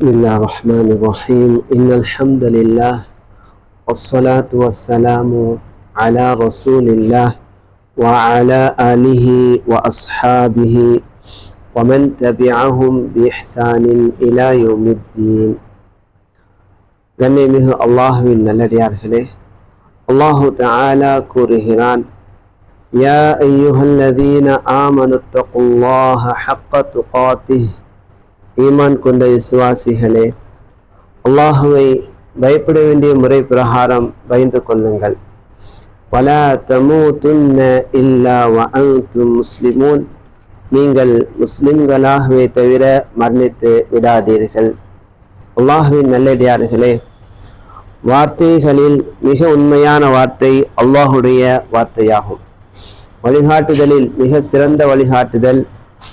بسم الله الرحمن الرحيم. إن الحمد لله والصلاة والسلام على رسول الله وعلى آله وأصحابه ومن تبعهم بإحسان إلى يوم الدين. جميعه الله من الذي يرحله الله تعالى كرهران يا أيها الذين آمنوا اتقوا الله حق تقاته ஈமான் கொண்ட விசுவாசிகளே அல்லாஹுவை பயப்பட வேண்டிய முறை பிரகாரம் பயந்து கொள்ளுங்கள். பல தமு துன்ன இல்லா வஅன்தும் முஸ்லிமூன். நீங்கள் முஸ்லிம்களாகவே தவிர மரணித்து விடாதீர்கள். அல்லாஹுவின் நல்லடியார்களே வார்த்தைகளில் மிக உண்மையான வார்த்தை அல்லாஹுடைய வார்த்தையாகும். வழிகாட்டுதலில் மிக சிறந்த வழிகாட்டுதல்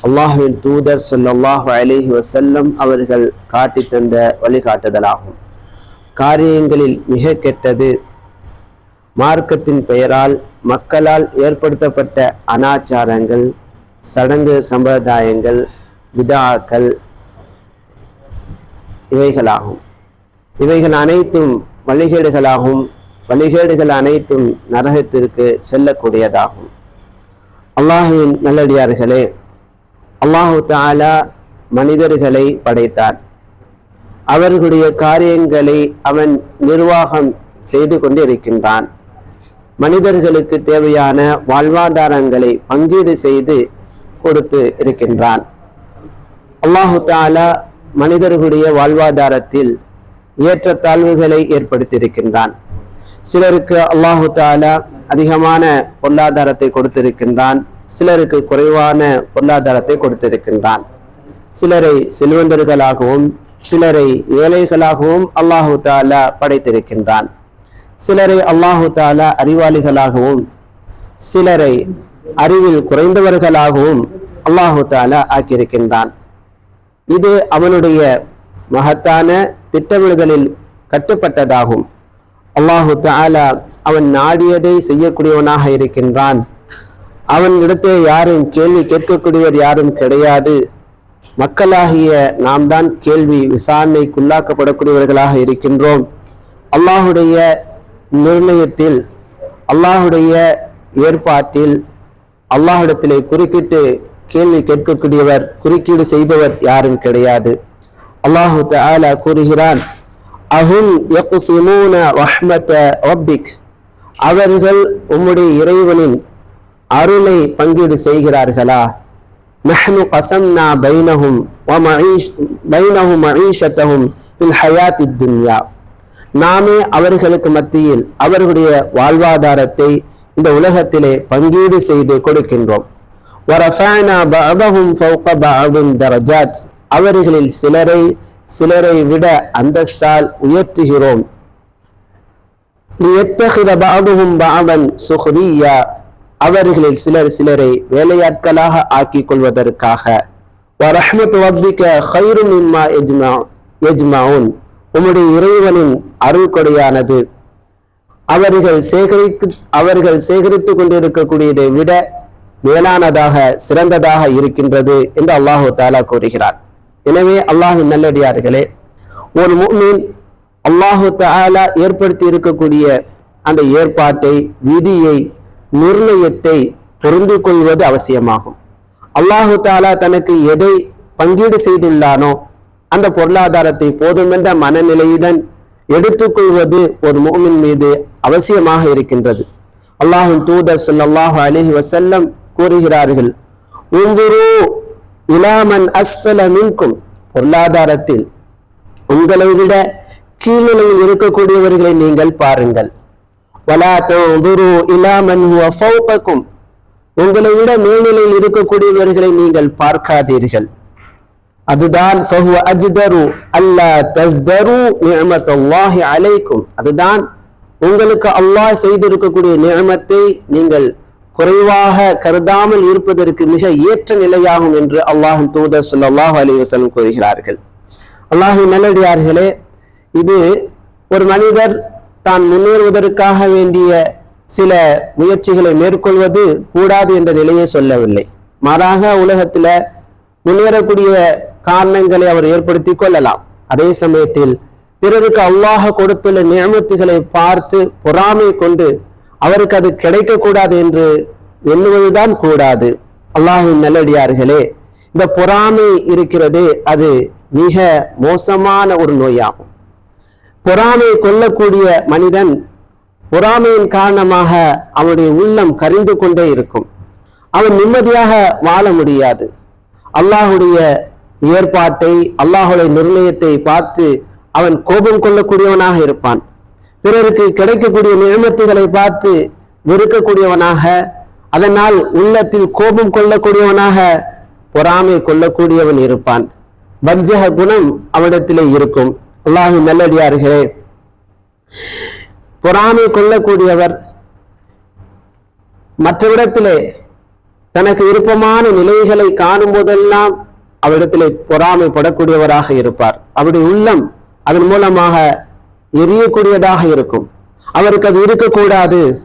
அல்லாஹுவின் தூதர் சொல்லல்லாஹு அலிஹி வசல்லம் அவர்கள் காட்டி தந்த வழிகாட்டுதலாகும். காரியங்களில் மிக கெட்டது மார்க்கத்தின் பெயரால் மக்களால் ஏற்படுத்தப்பட்ட அனாச்சாரங்கள் சடங்கு சம்பிரதாயங்கள் விதாக்கள் இவைகளாகும். இவைகள் அனைத்தும் வழிகேடுகளாகும். வழிகேடுகள் அனைத்தும் நரகத்திற்கு செல்லக்கூடியதாகும். அல்லாஹுவின் நல்லடியார்களே அல்லாஹு தாலா மனிதர்களை படைத்தார். அவர்களுடைய காரியங்களை அவன் நிர்வாகம் செய்து கொண்டிருக்கின்றான். மனிதர்களுக்கு தேவையான வாழ்வாதாரங்களை பங்கீடு செய்து கொடுத்து இருக்கின்றான். அல்லாஹு தாலா மனிதர்களுடைய வாழ்வாதாரத்தில் ஏற்றத்தாழ்வுகளை ஏற்படுத்தியிருக்கின்றான். சிலருக்கு அல்லாஹு தாலா அதிகமான பொருளாதாரத்தை கொடுத்திருக்கின்றான். சிலருக்கு குறைவான பொருளாதாரத்தை கொடுத்திருக்கின்றான். சிலரை செல்வந்தர்களாகவும் சிலரை ஏழைகளாகவும் அல்லாஹு தாலா படைத்திருக்கின்றான். சிலரை அல்லாஹு தாலா அறிவாளிகளாகவும் சிலரை அறிவில் குறைந்தவர்களாகவும் அல்லாஹு தாலா ஆக்கியிருக்கின்றான். இது அவனுடைய மகத்தான திட்டமிடுதலில் கட்டுப்பட்டதாகும். அல்லாஹு தாலா அவன் நாடியதை செய்யக்கூடியவனாக இருக்கின்றான். அவனிடத்தே யாரும் கேள்வி கேட்கக்கூடியவர் யாரும் கிடையாது. மக்களாகிய நாம் தான் கேள்வி விசாரணைக்குள்ளாக்கப்படக்கூடியவர்களாக இருக்கின்றோம். அல்லாஹுடைய நிர்ணயத்தில் அல்லாஹுடைய ஏற்பாட்டில் அல்லாஹிடத்திலே குறுக்கிட்டு கேள்வி கேட்கக்கூடியவர் குறுக்கீடு செய்பவர் யாரும் கிடையாது. அல்லாஹு தாலா கூறுகிறான் அஹும் அவர்கள் உம்முடைய இறைவனின் அருளை பங்கீடு செய்கிறார்களா? நஹ்னு கசம்னா பைனஹும் பைனஹும் மஈஷத்தஹும் ஃபில் ஹயாத் துன்யா. நாமே அவர்களுக்கு மத்தியில் அவர்களுடைய வாழ்வாதாரத்தை இந்த உலகத்திலே பங்கீடு செய்து கொடுக்கின்றோம். வரஃபானா பஅதஹும் ஃபௌக பஅதின் தரஜாத். அவர்களில் சிலரை சிலரை விட அந்தஸ்தால் உயர்த்துகிறோம். அவர்களில் சிலர் சிலரை வேலையாட்களாக ஆக்கிக் கொள்வதற்காக உம்முடைய இறைவனின் அருள் கொடையானது அவர்கள் சேகரித்து அவர்கள் சேகரித்துக் கொண்டிருக்கக்கூடியதை விட மேலானதாக சிறந்ததாக இருக்கின்றது என்று அல்லாஹு தாலா கூறுகிறார். எனவே அல்லாஹின் நல்லடியார்களே ஒரு முன்னின் அல்லாஹு தாலா ஏற்படுத்தி இருக்கக்கூடிய அந்த ஏற்பாட்டை விதியை நிர்ணயத்தை புரிந்து கொள்வது அவசியமாகும். அல்லாஹு தாலா தனக்கு எதை பங்கீடு செய்துள்ளானோ அந்த பொருளாதாரத்தை போதுமென்ற மனநிலையுடன் எடுத்துக்கொள்வது ஒரு மோமின் மீது அவசியமாக இருக்கின்றது. அல்லாஹின் தூதர் சொல்லாஹு அலிஹி வசல்லம் கூறுகிறார்கள் உந்துரு இலாமன் அஸ்வல மின்கும். பொருளாதாரத்தில் உங்களை விட கீழ்நிலையில் இருக்கக்கூடியவர்களை நீங்கள் பாருங்கள். வலா தந்துரு இலாமன் உங்களை விட மேல்நிலையில் இருக்கக்கூடியவர்களை நீங்கள் பார்க்காதீர்கள். அதுதான் ஃபஹுவ அஜ்தரு அல்லா தஸ்தரு அலைக்கும் அதுதான் உங்களுக்கு அல்லாஹ் செய்திருக்கக்கூடிய நியமத்தை நீங்கள் குறைவாக கருதாமல் இருப்பதற்கு மிக ஏற்ற நிலையாகும் என்று அல்லாஹும் தூதர் ஸல்லல்லாஹு அலைஹி கூறுகிறார்கள். அல்லாஹின் நல்லடியார்களே இது ஒரு மனிதர் தான் முன்னேறுவதற்காக வேண்டிய சில முயற்சிகளை மேற்கொள்வது கூடாது என்ற நிலையை சொல்லவில்லை. மாறாக உலகத்துல முன்னேறக்கூடிய காரணங்களை அவர் ஏற்படுத்தி கொள்ளலாம். அதே சமயத்தில் பிறருக்கு அல்லாஹ் கொடுத்துள்ள நியமத்துகளை பார்த்து பொறாமை கொண்டு அவருக்கு அது கிடைக்கக்கூடாது என்று எண்ணுவதுதான் கூடாது. அல்லாஹின் நல்லடியார்களே இந்த பொறாமை இருக்கிறது அது மிக மோசமான ஒரு நோயாகும். பொறாமை கொள்ளக்கூடிய மனிதன் பொறாமையின் காரணமாக அவனுடைய உள்ளம் கரிந்து கொண்டே இருக்கும். அவன் நிம்மதியாக வாழ முடியாது. அல்லாஹுடைய ஏற்பாட்டை அல்லாஹுடைய நிர்ணயத்தை பார்த்து அவன் கோபம் கொள்ளக்கூடியவனாக இருப்பான். பிறருக்கு கிடைக்கக்கூடிய நியமத்துகளை பார்த்து வெறுக்கக்கூடியவனாக அதனால் உள்ளத்தில் கோபம் கொள்ளக்கூடியவனாக பொறாமை கொள்ளக்கூடியவன் இருப்பான். பஞ்சக குணம் அவனிடத்திலே இருக்கும். அல்லாஹு நல்லடியார்களே. பொறாமை கொள்ளக்கூடியவர் மற்றவிடத்திலே தனக்கு விருப்பமான நிலைகளை காணும் போதெல்லாம் அவரிடத்திலே பொறாமைப்படக்கூடியவராக இருப்பார். அவருடைய உள்ளம் அதன் மூலமாக எரியக்கூடியதாக இருக்கும். அவருக்கு அது இருக்கக்கூடாது.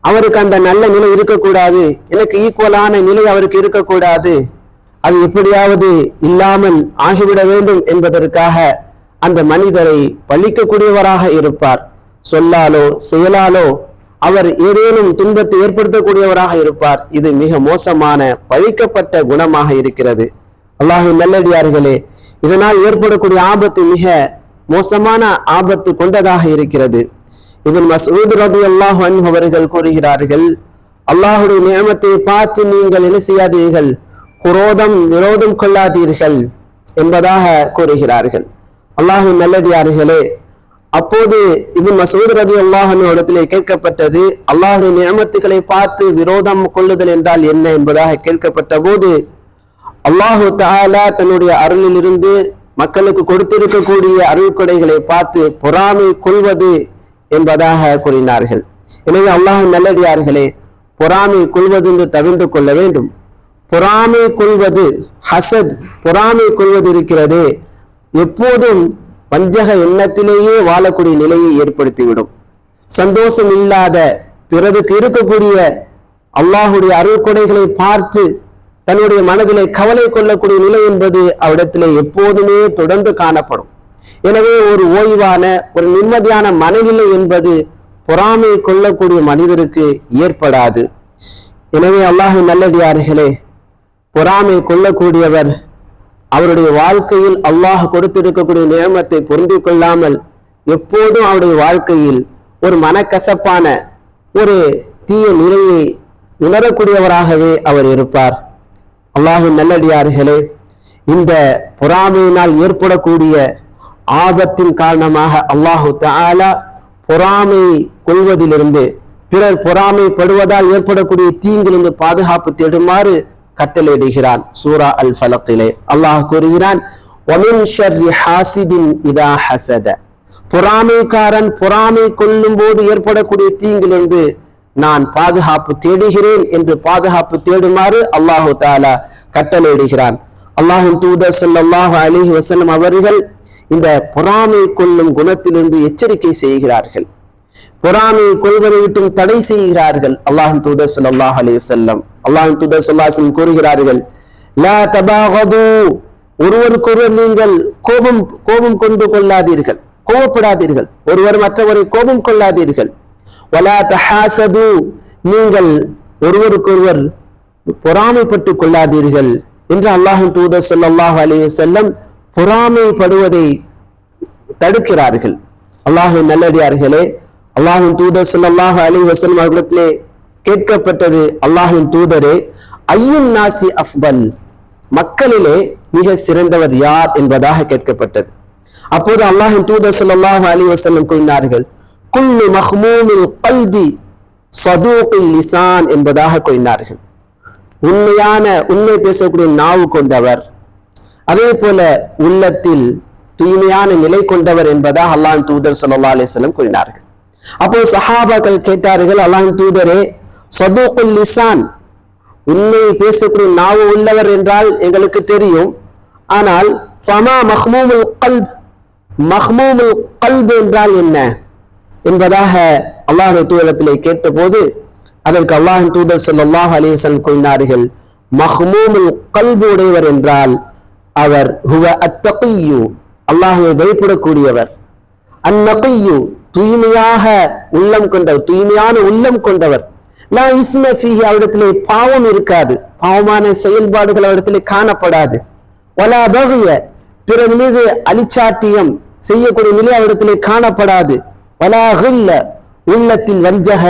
அவருக்கு அந்த நல்ல நிலை இருக்கக்கூடாது. எனக்கு ஈக்குவலான நிலை அவருக்கு இருக்கக்கூடாது. அது எப்படியாவது இல்லாமல் ஆகிவிட வேண்டும் என்பதற்காக அந்த மனிதரை பழிக்கக்கூடியவராக இருப்பார். சொல்லாலோ செயலாலோ அவர் ஏதேனும் துன்பத்தை ஏற்படுத்தக்கூடியவராக இருப்பார். இது மிக மோசமான பழிக்கப்பட்ட குணமாக இருக்கிறது. அல்லாஹு நல்லடியார்களே இதனால் ஏற்படக்கூடிய ஆபத்து மிக மோசமான ஆபத்து கொண்டதாக இருக்கிறது. இவன் மசூத் ரதி அல்லாஹ் அவர்கள் கூறுகிறார்கள் அல்லாஹுடைய நியமத்தை பார்த்து நீங்கள் என்ன செய்யாதீர்கள்? குரோதம் விரோதம் கொள்ளாதீர்கள் என்பதாக கூறுகிறார்கள். அல்லாஹு நல்லடியார்களே அப்போது இவன் மசூத் ரதி அல்லாஹனிடத்திலே கேட்கப்பட்டது அல்லாஹுடைய நியமத்துகளை பார்த்து விரோதம் கொள்ளுதல் என்றால் என்ன? என்பதாக கேட்கப்பட்ட போது அல்லாஹு தாலா தன்னுடைய அருளிலிருந்து மக்களுக்கு கொடுத்திருக்கக்கூடிய அருள் கொடைகளை பார்த்து பொறாமை கொள்வது என்பதாக கூறினார்கள். எனவே அல்லாஹ் நல்லடியார்களே பொறாமை கொள்வது என்று தவிர்த்து கொள்ள வேண்டும். பொறாமை கொள்வது ஹசத் பொறாமை கொள்வது இருக்கிறது. எப்போதும் வஞ்சக எண்ணத்திலேயே வாழக்கூடிய நிலையை ஏற்படுத்திவிடும். சந்தோஷம் இல்லாத பிறருக்கு இருக்கக்கூடிய அல்லாஹுடைய அருள்கொடைகளை பார்த்து தன்னுடைய மனதிலே கவலை கொள்ளக்கூடிய நிலை என்பது அவரிடத்திலே எப்போதுமே தொடர்ந்து காணப்படும். எனவே ஒரு ஓய்வான ஒரு நிம்மதியான மனநிலை என்பது பொறாமை கொள்ளக்கூடிய மனிதருக்கு ஏற்படாது. எனவே அல்லாஹு நல்லடியார்களே பொறாமை கொள்ளக்கூடியவர் அவருடைய வாழ்க்கையில் அல்லாஹ் கொடுத்திருக்கக்கூடிய நியமத்தை புரிந்து கொள்ளாமல் எப்போதும் அவருடைய வாழ்க்கையில் ஒரு மனக்கசப்பான ஒரு தீய நிலையை உணரக்கூடியவராகவே அவர் இருப்பார். அல்லாஹு நல்லடியார்களே இந்த பொறாமையினால் ஏற்படக்கூடிய ஆபத்தின் காரணமாக அல்லாஹு தாலா பொறாமை கொள்வதிலிருந்து பிறர் பொறாமைப்படுவதால் ஏற்படக்கூடிய தீங்கிலிருந்து பாதுகாப்பு தேடுமாறு கட்டளையிடுகிறான் சூரா அல் ஃபலத்திலே அல்லாஹ் கூறுகிறான் இதா ஹசத. பொறாமைக்காரன் பொறாமை கொள்ளும் போது ஏற்படக்கூடிய தீங்கிலிருந்து நான் பாதுகாப்பு தேடுகிறேன் என்று பாதுகாப்பு தேடுமாறு அல்லாஹு தாலா கட்டளையிடுகிறான் அல்லாஹும் தூதர் சொல்லாஹு அலைஹி வசனம் அவர்கள் இந்த பொறாமை கொள்ளும் குணத்திலிருந்து எச்சரிக்கை செய்கிறார்கள். பொறாமை கொள்வதை விட்டும் தடை செய்கிறார்கள். அல்லாஹின் தூதர் சொல்லாஹ் அலி வஸல்லம். அல்லாஹின் தூதர் ஸல்லல்லாஹு கூறுகிறார்கள் லா தபாகது. ஒருவருக்கொருவர் நீங்கள் கோபம் கோபம் கொண்டு கொள்ளாதீர்கள் கோபப்படாதீர்கள். ஒருவர் மற்றவரை கோபம் கொள்ளாதீர்கள். வலா தஹாசது நீங்கள் ஒருவருக்கொருவர் பொறாமைப்பட்டு கொள்ளாதீர்கள் என்று அல்லாஹின் தூதர் சொல்லாஹ் அலி வஸல்லம் பொறாமைப்படுவதை தடுக்கிறார்கள். அல்லாஹின் நல்லடியார்களே அல்லாஹின் தூதர் ஸல்லல்லாஹு அலி வஸல்லம் அவர்களிடத்திலே கேட்கப்பட்டது அல்லாஹின் தூதரே ஐயுன் நாசி அஃபல்? மக்களிலே மிக சிறந்தவர் யார் என்பதாக கேட்கப்பட்டது. அப்போது அல்லாஹின் தூதர் ஸல்லல்லாஹு அலி வஸல்லம் கூறினார்கள் குல்லு மஹ்மூமில் கல்வி சதூகில் லிசான் என்பதாக கூறினார்கள். உண்மையான உண்மை பேசக்கூடிய நாவு கொண்டவர் அதே போல உள்ளத்தில் தூய்மையான நிலை கொண்டவர் என்பதாக அல்லாஹ் தூதர் ஸல்லல்லாஹு அலைஹி கூறினார்கள். அப்போ சஹாபாக்கள் கேட்டார்கள் அல்லாஹ் தூதரே சதூகுல் லிசான் உண்மையை பேசக்கூடிய நாவு உள்ளவர் என்றால் எங்களுக்கு தெரியும். ஆனால் ஃபமா மஹ்மூமுல் கல்ப் மஹ்மூமுல் கல்ப் என்றால் என்ன? என்பதாக அல்லாஹ் தூதரத்திலே கேட்டபோது அதற்கு அல்லாஹின் தூதர் சொல்லாஹ் அலைஹி கூறினார்கள் மஹ்மூமுல் கல்பு உடையவர் என்றால் அவர் ஹுவ அத்தகையு அல்லாஹுவை பயப்படக்கூடியவர். அந்நகையு தூய்மையாக உள்ளம் கொண்டவர் தூய்மையான உள்ளம் கொண்டவர். லா இஸ்ம ஃபீஹி அவரிடத்திலே பாவம் இருக்காது. பாவமான செயல்பாடுகள் அவரிடத்திலே காணப்படாது. வலா பிறர் மீது அலிச்சாட்டியம் செய்யக்கூடிய நிலை அவரிடத்திலே காணப்படாது. வலாகுல்ல உள்ளத்தில் வஞ்சக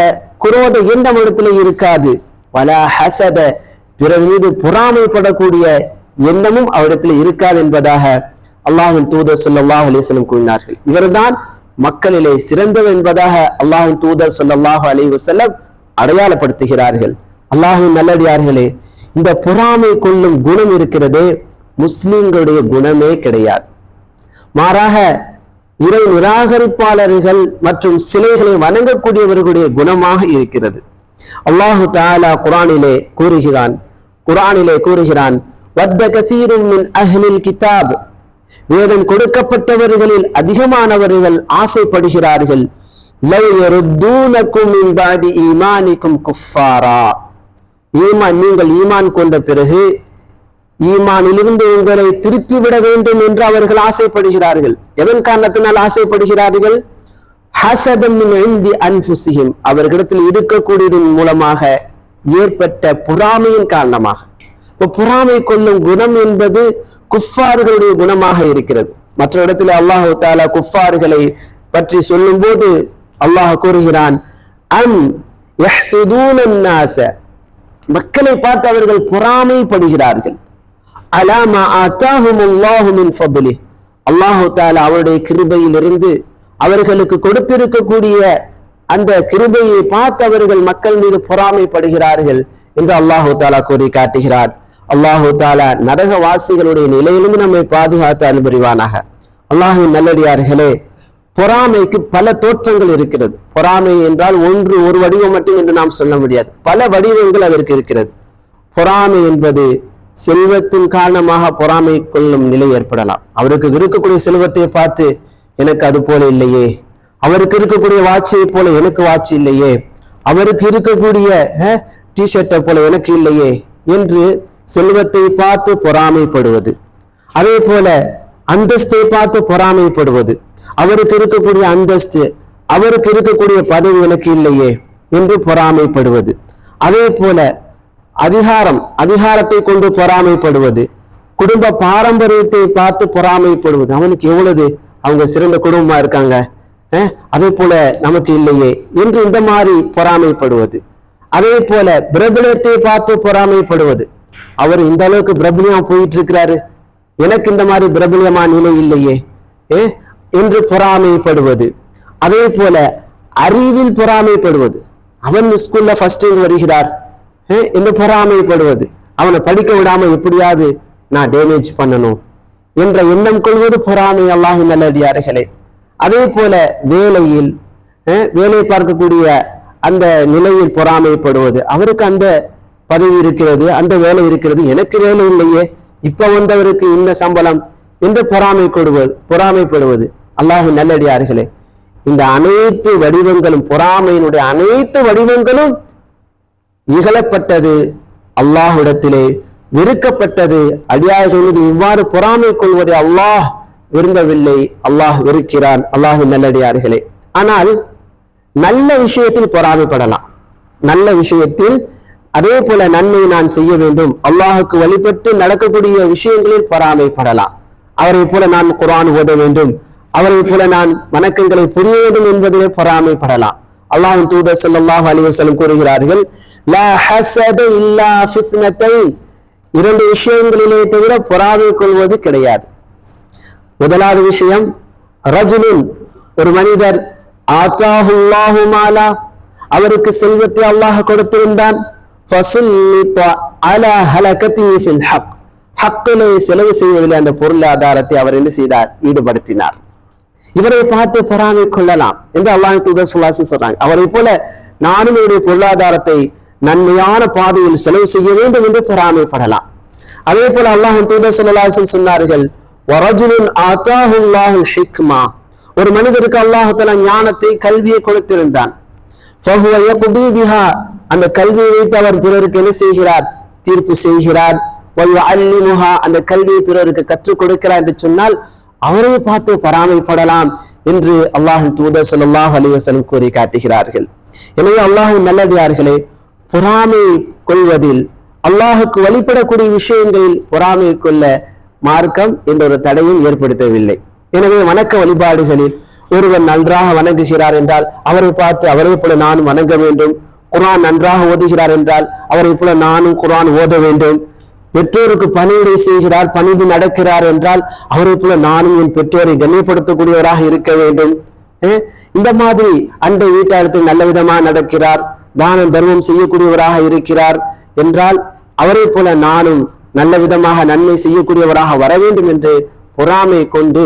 குரோத எண்ணம் இடத்திலே இருக்காது. வலா ஹசத பிறர் மீது பொறாமைப்படக்கூடிய எண்ணமும் அவரிடத்தில் இருக்காது என்பதாக அல்லாஹின் தூதர் ஸல்லல்லாஹு அலைஹி கூறினார்கள். இவர்தான் மக்களிலே சிறந்தவர் என்பதாக அல்லாஹின் தூதர் சொல்லல்லாஹு அலைஹி வஸல்லம் அடையாளப்படுத்துகிறார்கள். அல்லாஹின் நல்லடியார்களே இந்த பொறாமை கொள்ளும் குணம் இருக்கிறதே முஸ்லிம்களுடைய குணமே கிடையாது. மாறாக இறை நிராகரிப்பாளர்கள் மற்றும் சிலைகளை வணங்கக்கூடியவர்களுடைய குணமாக இருக்கிறது. அல்லாஹு தாலா குரானிலே கூறுகிறான் குரானிலே கூறுகிறான் வத்த கசீரும் அஹ்லில் கிதாப் வேதம் கொடுக்கப்பட்டவர்களில் அதிகமானவர்கள் ஆசைப்படுகிறார்கள். ஈமானிக்கும் குஃபாரா ஈமான் நீங்கள் ஈமான் கொண்ட பிறகு ஈமானிலிருந்து உங்களை திருப்பி விட வேண்டும் என்று அவர்கள் ஆசைப்படுகிறார்கள். எதன் காரணத்தினால் ஆசைப்படுகிறார்கள்? ஹசதம் அன்புசியும் அவர்களிடத்தில் இருக்கக்கூடியதன் மூலமாக ஏற்பட்ட பொறாமையின் காரணமாக. இப்ப பொறாமை கொள்ளும் குணம் என்பது குஃபார்களுடைய குணமாக இருக்கிறது. மற்ற இடத்துல அல்லாஹு தாலா குஃபார்களை பற்றி சொல்லும் போது அல்லாஹ் கூறுகிறான் அம் மக்களை பார்த்து அவர்கள் பொறாமைப்படுகிறார்கள். அலாமா ஆத்தாஹும் ஃபதுலி. அல்லாஹு தாலா அவருடைய கிருபையிலிருந்து அவர்களுக்கு கொடுத்திருக்கக்கூடிய அந்த கிருபையை பார்த்து அவர்கள் மக்கள் மீது பொறாமைப்படுகிறார்கள் என்று அல்லாஹு தாலா கூறி காட்டுகிறார் அல்லாஹு தாலா நரகவாசிகளுடைய நிலையிலிருந்து நம்மை பாதுகாத்து அனுபவிவானாக அல்லாஹின் நல்லடியார்களே பொறாமைக்கு பல தோற்றங்கள் இருக்கிறது. பொறாமை என்றால் ஒன்று ஒரு வடிவம் மட்டும் என்று நாம் சொல்ல முடியாது. பல வடிவங்கள் அதற்கு இருக்கிறது. பொறாமை என்பது செல்வத்தின் காரணமாக பொறாமை கொள்ளும் நிலை ஏற்படலாம். அவருக்கு இருக்கக்கூடிய செல்வத்தை பார்த்து எனக்கு அது போல இல்லையே. அவருக்கு இருக்கக்கூடிய வாட்சியை போல எனக்கு வாட்சி இல்லையே. அவருக்கு இருக்கக்கூடிய டிஷர்ட்டை போல எனக்கு இல்லையே என்று செல்வத்தை பார்த்து பொறாமைப்படுவது. அதே போல அந்தஸ்தை பார்த்து பொறாமைப்படுவது. அவருக்கு இருக்கக்கூடிய அந்தஸ்து அவருக்கு இருக்கக்கூடிய பதவி எனக்கு இல்லையே என்று பொறாமைப்படுவது. அதே போல அதிகாரம் அதிகாரத்தை கொண்டு பொறாமைப்படுவது. குடும்ப பாரம்பரியத்தை பார்த்து பொறாமைப்படுவது. அவனுக்கு எவ்வளவு? அவங்க சிறந்த குடும்பமா இருக்காங்க. அதே போல நமக்கு இல்லையே என்று இந்த மாதிரி பொறாமைப்படுவது. அதே போல பிரபலத்தை பார்த்து பொறாமைப்படுவது. அவர் இந்த அளவுக்கு பிரபலியமா போயிட்டு இருக்கிறாரு எனக்கு இந்த மாதிரி பிரபலியமா நிலை இல்லையே. ஏ? என்று பொறாமைப்படுவது. அதே போல அறிவில் பொறாமைப்படுவது. அவன் ஸ்கூல்ல ஃபர்ஸ்ட் வருகிறார். என்று பொறாமைப்படுவது. அவனை படிக்க விடாம எப்படியாவது நான் டேமேஜ் பண்ணணும் என்ற எண்ணம் கொள்வது பொறாமை அல்லாஹின் நல்லடியார்களே. அதே போல வேலையில் வேலை பார்க்கக்கூடிய அந்த நிலையில் பொறாமைப்படுவது. அவருக்கு அந்த பதவி இருக்கிறது அந்த வேலை இருக்கிறது. எனக்கு வேலை இல்லையே. இப்ப வந்தவருக்கு இந்த சம்பளம் என்று பொறாமை கொடுவது பொறாமைப்படுவது அல்லாஹு நல்லடியார்களே. இந்த அனைத்து வடிவங்களும் பொறாமையினுடைய அனைத்து வடிவங்களும் இகழப்பட்டது அல்லாஹ்விடத்திலே வெறுக்கப்பட்டது அடியார்கள் இவ்வாறு பொறாமை கொள்வதை அல்லாஹ் விரும்பவில்லை. அல்லாஹ் வெறுக்கிறான். அல்லாஹு நல்லடியார்களே. ஆனால் நல்ல விஷயத்தில் பொறாமைப்படலாம். நல்ல விஷயத்தில் அதே போல நன்மை நான் செய்ய வேண்டும். அல்லாஹுக்கு வழிபட்டு நடக்கக்கூடிய விஷயங்களில் பொறாமைப்படலாம் அவரை போல நான் குரான் ஓத வேண்டும். அவரை போல நான் வணக்கங்களை புரிய வேண்டும் என்பதிலே பொறாமைப்படலாம் அல்லாஹ்வின் தூதர் ஸல்லல்லாஹு அலிவசலம் கூறுகிறார்கள் இல்லா இரண்டு விஷயங்களிலே தவிர பொறாமை கொள்வது கிடையாது. முதலாவது விஷயம் ரஜுலுன் ஒரு மனிதர் ஆத்தாஹுல்லாஹுமாலா அவருக்கு செல்வத்தை அல்லாஹ் கொடுத்திருந்தான். ஹக்கிலே செலவு செய்வதில் அந்த பொருளாதாரத்தை அவர் என்ன செய்தார்? ஈடுபடுத்தினார். இவரை பார்த்து பொறாமை கொள்ளலாம் என்று அல்லாஹ் தூதர் சுல்லாசி சொல்றாங்க. அவரை போல நானும் என்னுடைய பொருளாதாரத்தை நன்மையான பாதையில் செலவு செய்ய வேண்டும் என்று பொறாமைப்படலாம். அதே போல அல்லாஹ் தூதர் சுல்லாசி சொன்னார்கள் ஒரு மனிதருக்கு அல்லாஹ் ஞானத்தை கல்வியை கொடுத்திருந்தான். அந்த கல்வியை வைத்து அவர் பிறருக்கு என்ன செய்கிறார்? தீர்ப்பு செய்கிறார். வயுஅல்லிமுஹா அந்த கல்வியை பிறருக்கு கற்றுக் கொடுக்கிறார் என்று சொன்னால் அவரை பார்த்து பராமைப்படலாம் என்று அல்லாஹின் தூதர் சொல்லாஹ் அலிவசலம் கூறி காட்டுகிறார்கள். எனவே அல்லாஹின் நல்லடியார்களே பொறாமை கொள்வதில் அல்லாஹுக்கு வழிபடக்கூடிய விஷயங்களில் பொறாமை கொள்ள மார்க்கம் என்ற ஒரு தடையும் ஏற்படுத்தவில்லை. எனவே வணக்க வழிபாடுகளில் ஒருவர் நன்றாக வணங்குகிறார் என்றால் அவரை பார்த்து அவரை போல நானும் வணங்க வேண்டும். குரான் நன்றாக ஓதுகிறார் என்றால் அவரை போல நானும் குரான் ஓத வேண்டும். பெற்றோருக்கு பணிவிடை செய்கிறார் பணிந்து நடக்கிறார் என்றால் அவரை போல நானும் என் பெற்றோரை கண்ணியப்படுத்தக்கூடியவராக இருக்க வேண்டும். இந்த மாதிரி அண்டை வீட்டாளத்தில் நல்ல விதமாக நடக்கிறார் தானம் தர்மம் செய்யக்கூடியவராக இருக்கிறார் என்றால் அவரை போல நானும் நல்ல விதமாக நன்மை செய்யக்கூடியவராக வர வேண்டும் என்று பொறாமை கொண்டு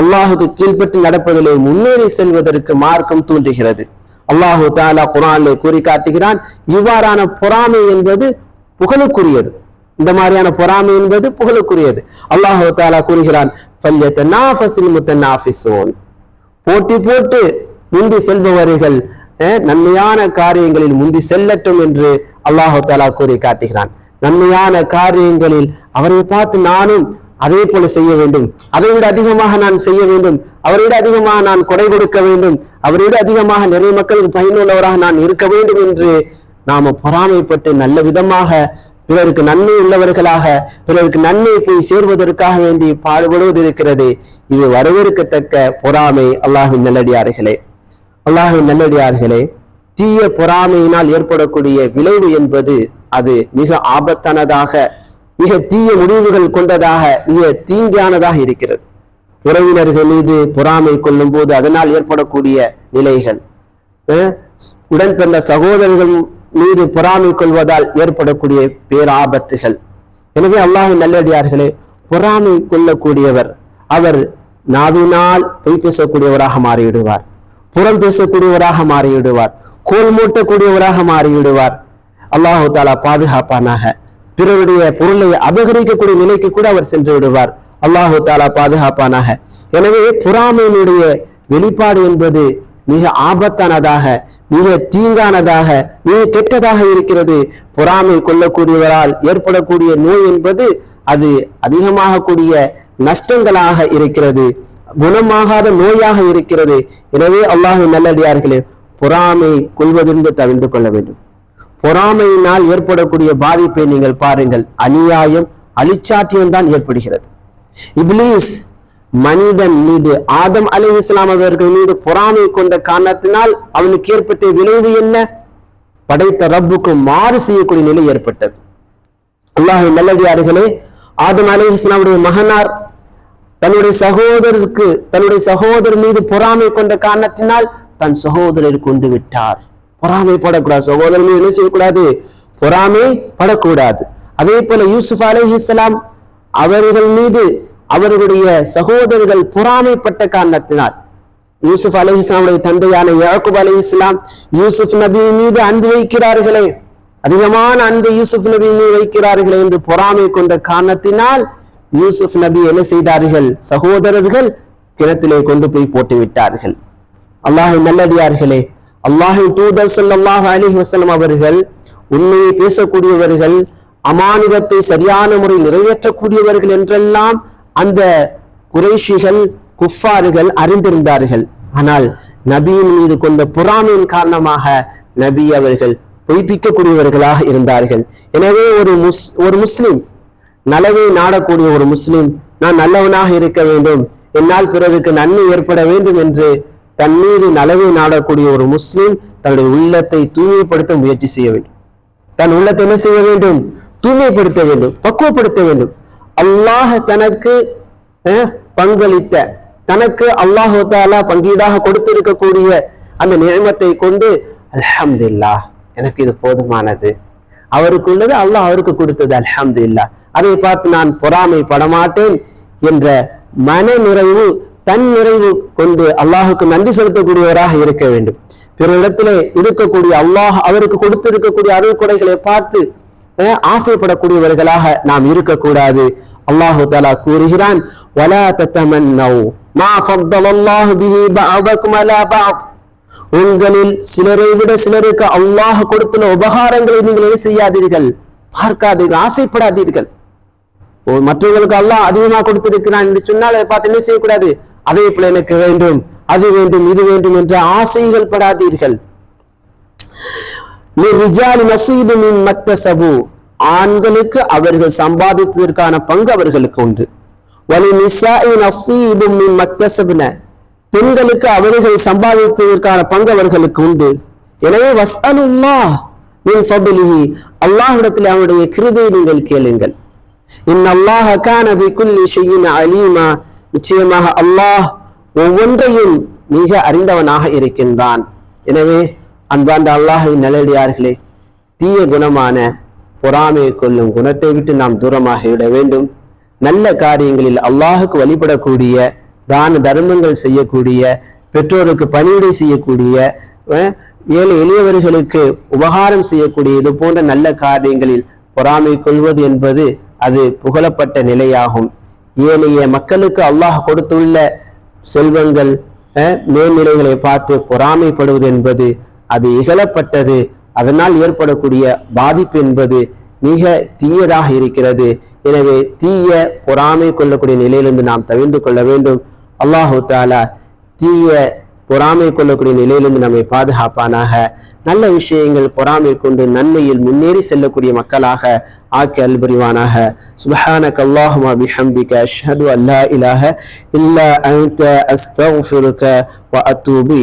அல்லாஹுக்கு கீழ்ப்பட்டு நடப்பதிலே முன்னேறி செல்வதற்கு மார்க்கம் தூண்டுகிறது. அல்லாஹு தாலா குரானிலே கூறி காட்டுகிறான் இவ்வாறான பொறாமை என்பது புகழுக்குரியது. இந்த மாதிரியான பொறாமை என்பது புகழுக்குரியது. அல்லாஹு தாலா கூறுகிறான் போட்டி போட்டு முந்தி செல்பவர்கள் அஹ், நன்மையான காரியங்களில் முந்தி செல்லட்டும் என்று அல்லாஹு தாலா கூறி காட்டுகிறான் நன்மையான காரியங்களில் அவரை பார்த்து நானும் அதே போல செய்ய வேண்டும். அதை விட அதிகமாக நான் செய்ய வேண்டும். அவரை விட அதிகமாக நான் கொடை கொடுக்க வேண்டும். அவரை விட அதிகமாக நிறைய மக்களுக்கு பயனுள்ளவராக நான் இருக்க வேண்டும் என்று நாம பொறாமைப்பட்டு நல்ல விதமாக பிறருக்கு நன்மை உள்ளவர்களாக பிறருக்கு நன்மை போய் சேர்வதற்காக வேண்டி பாடுபடுவது இருக்கிறது இது வரவேற்கத்தக்க பொறாமை அல்லாஹின் நல்லடியார்களே. அல்லாஹின் நல்லடியார்களே தீய பொறாமையினால் ஏற்படக்கூடிய விளைவு என்பது அது மிக ஆபத்தானதாக மிக தீய முடிவுகள் கொண்டதாக மிக தீங்கானதாக இருக்கிறது. உறவினர்கள் மீது பொறாமை கொள்ளும் போது அதனால் ஏற்படக்கூடிய நிலைகள். உடன் பிறந்த சகோதரர்கள் மீது பொறாமை கொள்வதால் ஏற்படக்கூடிய பேராபத்துகள். எனவே அல்லாஹின் நல்லடியார்களே பொறாமை கொள்ளக்கூடியவர் அவர் நாவினால் பொய் பேசக்கூடியவராக மாறிவிடுவார். புறம் பேசக்கூடியவராக மாறிவிடுவார். கோல் மூட்டக்கூடியவராக மாறிவிடுவார். அல்லாஹு தாலா பாதுகாப்பானாக. பிறருடைய பொருளை அபகரிக்கக்கூடிய நிலைக்கு கூட அவர் சென்று விடுவார். அல்லாஹு தாலா பாதுகாப்பானாக. எனவே பொறாமையினுடைய வெளிப்பாடு என்பது மிக ஆபத்தானதாக மிக தீங்கானதாக மிக கெட்டதாக இருக்கிறது. பொறாமை கொள்ளக்கூடியவரால் ஏற்படக்கூடிய நோய் என்பது அது அதிகமாக கூடிய நஷ்டங்களாக இருக்கிறது. குணமாகாத நோயாக இருக்கிறது. எனவே அல்லாஹு நல்லடியார்களே பொறாமை கொள்வதிலிருந்து தவிர்த்து கொள்ள வேண்டும். பொறாமையினால் ஏற்படக்கூடிய பாதிப்பை நீங்கள் பாருங்கள். அநியாயம் அலிச்சாட்டியம் தான் ஏற்படுகிறது. இப்லீஸ் மனிதன் மீது ஆதம் அலி இஸ்லாம் அவர்கள் மீது பொறாமை கொண்ட காரணத்தினால் அவனுக்கு ஏற்பட்ட விளைவு என்ன? படைத்த ரப்புக்கு மாறு செய்யக்கூடிய நிலை ஏற்பட்டது. அல்லாஹ் நல்லடியார்களே ஆதம் அலி இஸ்லாமுடைய மகனார் தன்னுடைய சகோதரருக்கு தன்னுடைய சகோதரர் மீது பொறாமை கொண்ட காரணத்தினால் தன் சகோதரர் கொண்டு விட்டார். பொறாமை படக்கூடாது. சகோதரர் மீது என்ன செய்யக்கூடாது? பொறாமை படக்கூடாது. அதே போல யூசுப் அலைஹிஸ்ஸலாம் அவர்கள் மீது அவர்களுடைய சகோதரர்கள் பொறாமைப்பட்ட காரணத்தினால். யூசுப் அலைஹிஸ்லாமுடைய தந்தையான யாக்கூப் அலைஹிஸ்லாம் யூசுப் நபி மீது அன்பு வைக்கிறார்களே. அதிகமான அன்பு யூசுப் நபி மீது வைக்கிறார்களே என்று பொறாமை கொண்ட காரணத்தினால் யூசுப் நபி என்ன செய்தார்கள்? சகோதரர்கள் கிணத்திலே கொண்டு போய் போட்டு விட்டார்கள் அல்லாஹின் நல்லடியார்களே அல்லாஹின் தூதர் ஸல்லல்லாஹு அலி வசலம் அவர்கள் உண்மையை பேசக்கூடியவர்கள் அமானிதத்தை சரியான முறை நிறைவேற்றக்கூடியவர்கள் என்றெல்லாம் அந்த குறைஷிகள் குஃபார்கள் அறிந்திருந்தார்கள். ஆனால் நபியின் மீது கொண்ட பொறாமையின் காரணமாக நபி அவர்கள் பொய்ப்பிக்கக்கூடியவர்களாக இருந்தார்கள். எனவே ஒரு முஸ் ஒரு முஸ்லிம் நலவை நாடக்கூடிய ஒரு முஸ்லிம் நான் நல்லவனாக இருக்க வேண்டும் என்னால் பிறருக்கு நன்மை ஏற்பட வேண்டும் என்று தன் மீது நலவை நாடக்கூடிய ஒரு முஸ்லிம் தன்னுடைய உள்ளத்தை தூய்மைப்படுத்த முயற்சி செய்ய வேண்டும். தன் உள்ளத்தை என்ன செய்ய வேண்டும்? தூய்மைப்படுத்த வேண்டும் பக்குவப்படுத்த வேண்டும். அல்லாஹ் தனக்கு பங்களித்த தனக்கு அல்லாஹு தாலா பங்கீடாக கொடுத்திருக்கக்கூடிய அந்த நியமத்தை கொண்டு அல்ஹம்துலில்லாஹ் எனக்கு இது போதுமானது. அவருக்கு உள்ளது அல்லாஹ் அவருக்கு கொடுத்தது அல்ஹம்துலில்லாஹ். அதை பார்த்து நான் பொறாமை படமாட்டேன் என்ற மன நிறைவு தன் நிறைவு கொண்டு அல்லாஹுக்கு நன்றி செலுத்தக்கூடியவராக இருக்க வேண்டும். பிற இடத்திலே இருக்கக்கூடிய அல்லாஹ் அவருக்கு கொடுத்திருக்கக்கூடிய அருள் கொடைகளை பார்த்து ஆசைப்படக்கூடியவர்களாக நாம் இருக்கக்கூடாது. அல்லாஹு தலா கூறுகிறான் உங்களில் சிலரை விட சிலருக்கு அல்லாஹ் கொடுத்துள்ள உபகாரங்களை நீங்கள் என்ன செய்யாதீர்கள்? பார்க்காதீர்கள் ஆசைப்படாதீர்கள். ஓ, அல்லாஹ் அதிகமா கொடுத்திருக்கிறான் என்று சொன்னால் அதை பார்த்து என்ன செய்யக்கூடாது? அதே போல எனக்கு வேண்டும் அது வேண்டும் இது வேண்டும் என்ற ஆசைகள் படாதீர்கள். லிர்ரிஜாலி ஆண்களுக்கு அவர்கள் சம்பாதித்ததற்கான பங்கு அவர்களுக்கு உண்டு வலி நிசாஇ நஸீபு மின் பெண்களுக்கு அவர்கள் சம்பாதித்ததற்கான பங்கு அவர்களுக்கு உண்டு எனவே வஸ்அலுல்லாஹ் மின் ஃபضலிஹி அல்லாஹ்விடத்தில் அவனுடைய கிருபையை நீங்கள் கேளுங்கள் இன் அல்லாஹ கான பிகுல்லி ஷைஇன் அலீமா நிச்சயமாக அல்லாஹ் ஒவ்வொன்றையும் மிக அறிந்தவனாக இருக்கின்றான் எனவே அன்பார்ந்த அல்லாஹின் நல்லடியார்களே தீய குணமான பொறாமையை கொள்ளும் குணத்தை விட்டு நாம் தூரமாக விட வேண்டும். நல்ல காரியங்களில் அல்லாஹுக்கு வழிபடக்கூடிய தான தர்மங்கள் செய்யக்கூடிய பெற்றோருக்கு பணிவிடை செய்யக்கூடிய ஏழை எளியவர்களுக்கு உபகாரம் செய்யக்கூடிய இது போன்ற நல்ல காரியங்களில் பொறாமை கொள்வது என்பது அது புகழப்பட்ட நிலையாகும். ஏழைய மக்களுக்கு அல்லாஹ் கொடுத்துள்ள செல்வங்கள் அஹ், மேல்நிலைகளை பார்த்து பொறாமைப்படுவது என்பது அது இகழப்பட்டது. அதனால் ஏற்படக்கூடிய பாதிப்பு என்பது மிக தீயதாக இருக்கிறது. எனவே தீய பொறாமை கொள்ளக்கூடிய நிலையிலிருந்து நாம் தவிர்ந்து கொள்ள வேண்டும். அல்லாஹு தாலா தீய பொறாமை கொள்ளக்கூடிய நிலையிலிருந்து நம்மை பாதுகாப்பானாக. நல்ல விஷயங்கள் பொறாமை கொண்டு நன்மையில் முன்னேறி செல்லக்கூடிய மக்களாக ஆக்கி அல்புரிவானாக சுபஹான கல்லாஹுமா பிஹம்திக. அஷ்ஹது அல்லா இலாஹ இல்லா அன்த. அஸ்தக்ஃபிருக வ அத்தூபு